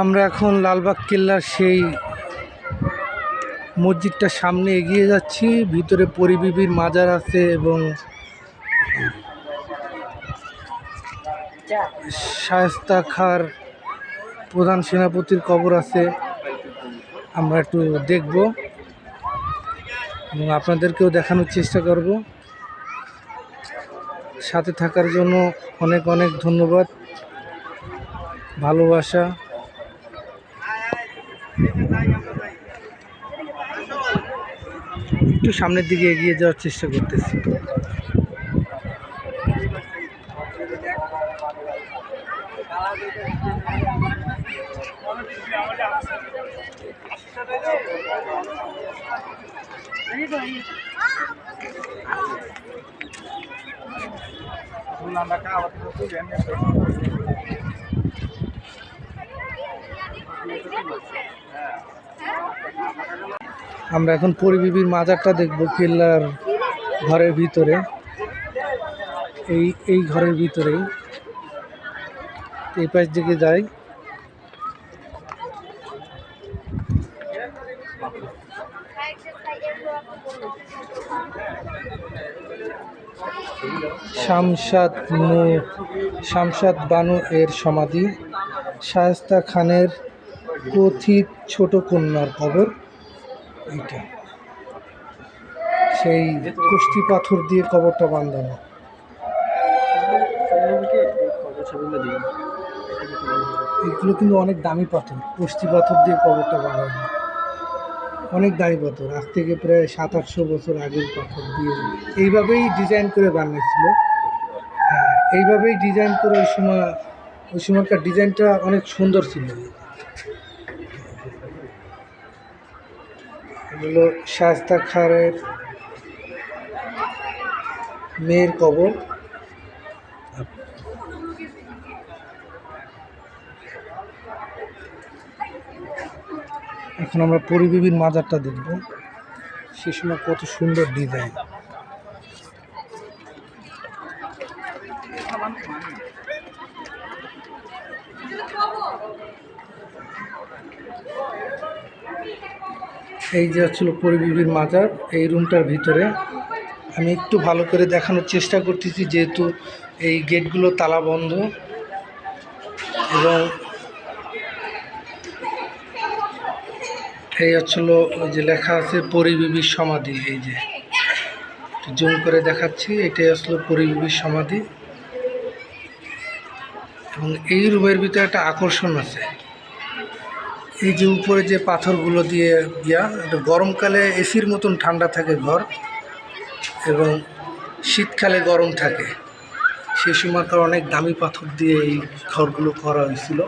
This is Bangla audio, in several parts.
আমরা এখন লালবাগ কেল্লার সেই মসজিদটার সামনে এগিয়ে যাচ্ছি। ভিতরে পরিবিবির মাজার আছে এবং শায়েস্তা খার প্রধান সেনাপতির কবর আছে। আমরা একটু দেখব এবং আপনাদেরকেও দেখানোর চেষ্টা করব। সাথে থাকার জন্য অনেক অনেক ধন্যবাদ। ভালোবাসা। একটু সামনের দিকে এগিয়ে যাওয়ার চেষ্টা করতেছি। আমরা এখন পরিবিবির মাজারটা দেখব কেল্লার ঘরের ভিতরে। এই এই ঘরের ভিতরেই। এই পাশ দিকে যাই। শামশাদ শামশাদ বানু এর সমাধি। শায়েস্তা খানের কথিত ছোট কন্যার কবর এইটা। সেই কুষ্টি পাথর দিয়ে কবরটা বাঁধানো এগুলো কিন্তু অনেক দামি পাথর, কুষ্টি পাথর দিয়ে কবরটা বাঁধানো অনেক দামি পাথর, আজ থেকে প্রায় সাত আটশো বছর আগের পাথর দিয়ে। এইভাবেই ডিজাইন করে বানিয়েছিল। হ্যাঁ এইভাবেই ডিজাইন করে ওই সময়, ওই সময়কার ডিজাইনটা অনেক সুন্দর ছিল। এগুলো শায়স্তা খারের মেয়ের কবর। এখন আমরা পরিবিবির মাজারটা দেখব। সে সময় কত সুন্দর ডিজাইন। এই যে হচ্ছিল পরিবিবির মাজার, এই রুমটার ভিতরে আমি একটু ভালো করে দেখানোর চেষ্টা করতেছি, যেহেতু এই গেটগুলো তালা বন্ধ এবং এই হচ্ছিল ওই যে লেখা আছে পরিবিবির সমাধি, এই যে। জুম করে দেখাচ্ছি, এটাই আসলো পরিবিবির সমাধি। এবং এই রুমের ভিতরে একটা আকর্ষণ আছে। এই যে উপরে যে পাথরগুলো দিয়ে এটা গরমকালে এসির মতন ঠান্ডা থাকে ঘর এবং শীতকালে গরম থাকে। সেই সময়কার অনেক দামি পাথর দিয়ে এই ঘরগুলো করা হয়েছিল।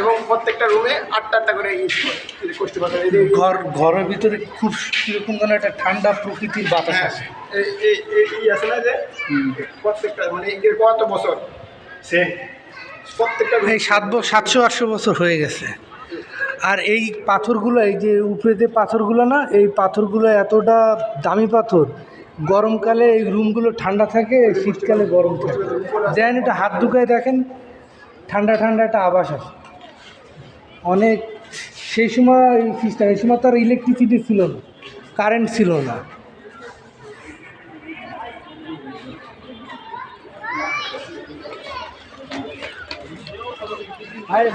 এবং প্রত্যেকটা রুমে আটটা আটটা করে করতে পারবেন এই ঘর ঘরের ভিতরে খুব কীরকম যেন একটা ঠান্ডা প্রকৃতির বাতাস হ্যাঁ আসে এই আছে না যে প্রত্যেকটা মানে এর কত বছর। সেম প্রত্যেকটা এই সাত সাতশো আটশো বছর হয়ে গেছে। আর এই পাথরগুলো এই যে উপরে যে পাথরগুলো না এই পাথরগুলো এতটা দামি পাথর গরমকালে এই রুমগুলো ঠান্ডা থাকে শীতকালে গরম থাকে। দেন এটা হাত দুকায় দেখেন ঠান্ডা ঠান্ডা একটা আবাস আসে। অনেক, সেই সময় সিস্টেম এই সময় তো আর ইলেকট্রিসিটি ছিল না কারেন্ট ছিল না। হায়